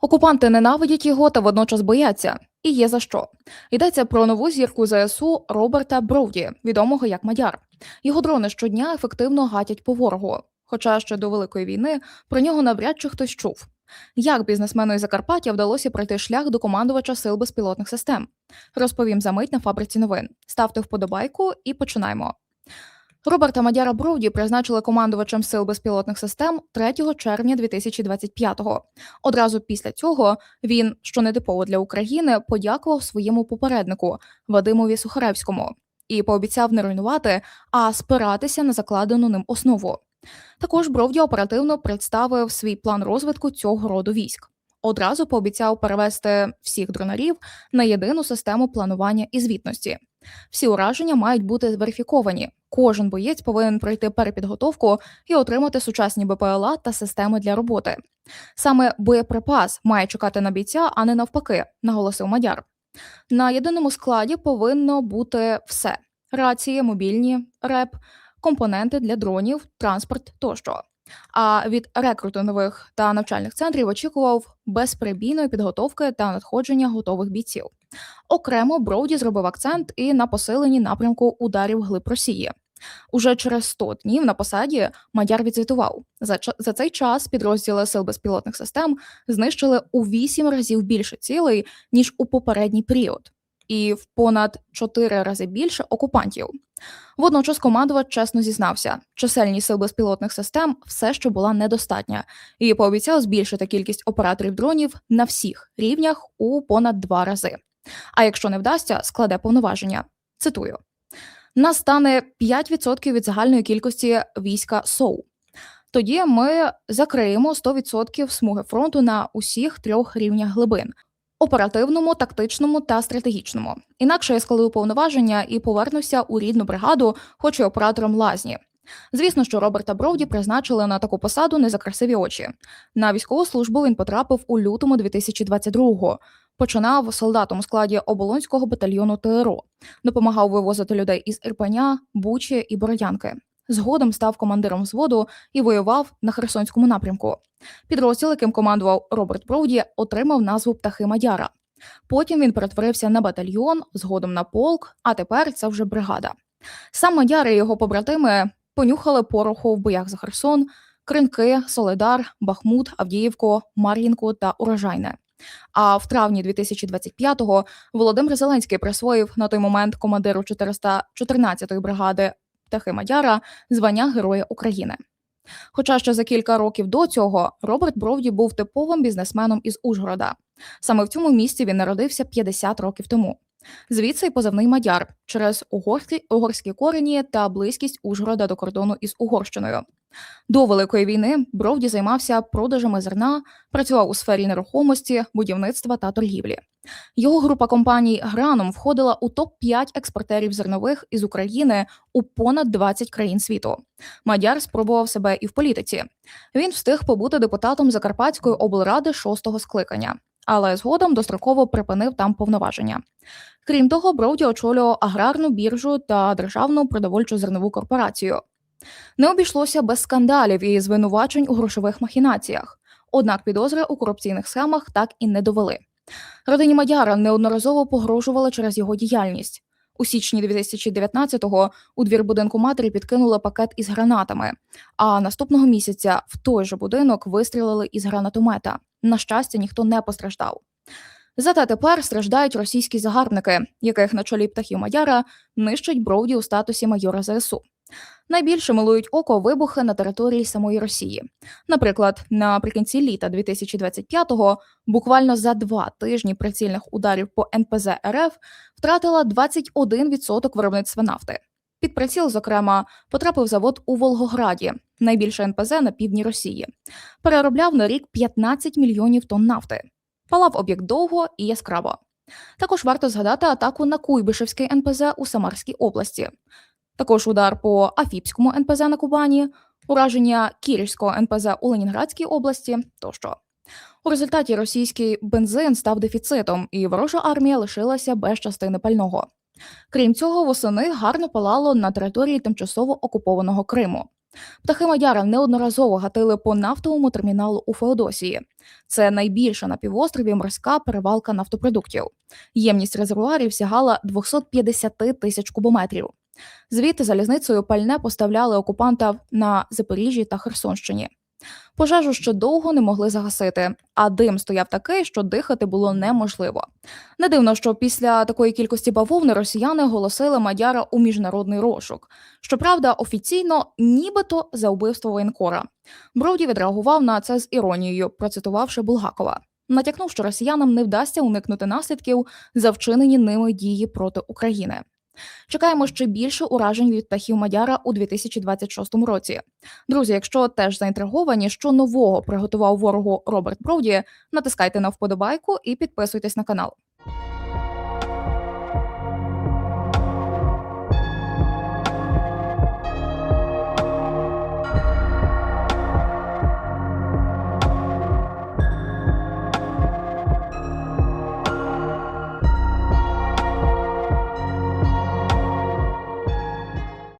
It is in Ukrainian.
Окупанти ненавидять його та водночас бояться. І є за що. Йдеться про нову зірку ЗСУ Роберта Броуді, відомого як Мадяр. Його дрони щодня ефективно гатять по ворогу. Хоча ще до Великої війни про нього навряд чи хтось чув. Як бізнесмену із Закарпаття вдалося пройти шлях до командувача сил безпілотних систем? Розповім за мить на фабриці новин. Ставте вподобайку і починаємо. Роберта Мадяра Броуді призначили командувачем сил безпілотних систем 3 червня 2025-го. Одразу після цього він, що не типово для України, подякував своєму попереднику Вадимові Сухаревському і пообіцяв не руйнувати, а спиратися на закладену ним основу. Також Бровді оперативно представив свій план розвитку цього роду військ. Одразу пообіцяв перевести всіх дронарів на єдину систему планування і звітності. Всі ураження мають бути верифіковані. Кожен боєць повинен пройти перепідготовку і отримати сучасні БПЛА та системи для роботи. Саме боєприпас має чекати на бійця, а не навпаки, наголосив Мадяр. На єдиному складі повинно бути все: рації, мобільні, реп, компоненти для дронів, транспорт тощо. А від рекрутингових та навчальних центрів очікував безперебійної підготовки та надходження готових бійців. Окремо Броуді зробив акцент і на посиленні напрямку ударів глиб Росії. Уже через 100 днів на посаді Мадяр відзвітував за за цей час підрозділи сил безпілотних систем знищили у 8 разів більше цілей ніж у попередній період, і в понад 4 рази більше окупантів. Водночас командувач чесно зізнався, чисельність сил безпілотних систем все ще була недостатня, і пообіцяв збільшити кількість операторів дронів на всіх рівнях у понад два рази. А якщо не вдасться, складе повноваження. Цитую: нас стане 5% від загальної кількості війська СОУ. Тоді ми закриємо 100% смуги фронту на усіх трьох рівнях глибин: оперативному, тактичному та стратегічному. Інакше я складу повноваження і повернуся у рідну бригаду, хоч і оператором лазні. Звісно, що Роберта Броуді призначили на таку посаду не за красиві очі. На військову службу він потрапив у лютому 2022-го. Починав солдатом у складі оболонського батальйону ТРО, допомагав вивозити людей із Ірпеня, Бучі і Бородянки. Згодом став командиром взводу і воював на Херсонському напрямку. Підрозділ, яким командував Роберт Броуді, отримав назву Птахи Мадяра. Потім він перетворився на батальйон, згодом на полк, а тепер це вже бригада. Сам Мадяр і його побратими понюхали пороху в боях за Херсон, Кринки, Соледар, Бахмут, Авдіївку, Мар'їнку та Урожайне. А в травні 2025-го Володимир Зеленський присвоїв на той момент командиру 414-ї бригади Птахи Мадяра звання Героя України. Хоча ще за кілька років до цього Роберт Бровді був типовим бізнесменом із Ужгорода. Саме в цьому місті він народився 50 років тому. Звідси й позивний Мадяр через угорські, угорські корені та близькість Ужгорода до кордону із Угорщиною. До Великої війни Бровді займався продажами зерна, працював у сфері нерухомості, будівництва та торгівлі. Його група компаній Граном входила у топ-5 експортерів зернових із України у понад 20 країн світу. Мадяр спробував себе і в політиці. Він встиг побути депутатом Закарпатської облради шостого скликання, але згодом достроково припинив там повноваження. Крім того, Броуді очолював аграрну біржу та державну продовольчу зернову корпорацію. Не обійшлося без скандалів і звинувачень у грошових махінаціях. Однак підозри у корупційних схемах так і не довели. Родині Мадяра неодноразово погрожували через його діяльність. У січні 2019-го у двір будинку матері підкинули пакет із гранатами. А наступного місяця в той же будинок вистрілили із гранатомета. На щастя, ніхто не постраждав. Зате тепер страждають російські загарбники, яких на чолі птахів Мадяра нищать Броуді у статусі майора ЗСУ. Найбільше милують око вибухи на території самої Росії. Наприклад, наприкінці літа 2025-го, буквально за два тижні прицільних ударів по НПЗ РФ втратила 21% виробництва нафти. Під приціл, зокрема, потрапив завод у Волгограді, найбільше НПЗ на півдні Росії. Переробляв на рік 15 мільйонів тонн нафти. Палав об'єкт довго і яскраво. Також варто згадати атаку на Куйбишевський НПЗ у Самарській області. Також удар по Афіпському НПЗ на Кубані, ураження Кірівського НПЗ у Ленінградській області тощо. У результаті російський бензин став дефіцитом, і ворожа армія лишилася без частини пального. Крім цього, восени гарно палало на території тимчасово окупованого Криму. Птахи Мадяра неодноразово гатили по нафтовому терміналу у Феодосії. Це найбільша на півострові морська перевалка нафтопродуктів. Ємність резервуарів сягала 250 тисяч кубометрів. Звідти залізницею пальне поставляли окупантам на Запоріжжі та Херсонщині. Пожежу ще довго не могли загасити, а дим стояв такий, що дихати було неможливо. Не дивно, що після такої кількості бавовни росіяни оголосили Мадяра у міжнародний розшук. Щоправда, офіційно нібито за вбивство воєнкора. Броді відреагував на це з іронією, процитувавши Булгакова. Натякнув, що росіянам не вдасться уникнути наслідків за вчинені ними дії проти України. Чекаємо ще більше уражень від птахів Мадяра у 2026 році. Друзі, якщо теж заінтриговані, що нового приготував ворогу Роберт Броуді, натискайте на вподобайку і підписуйтесь на канал.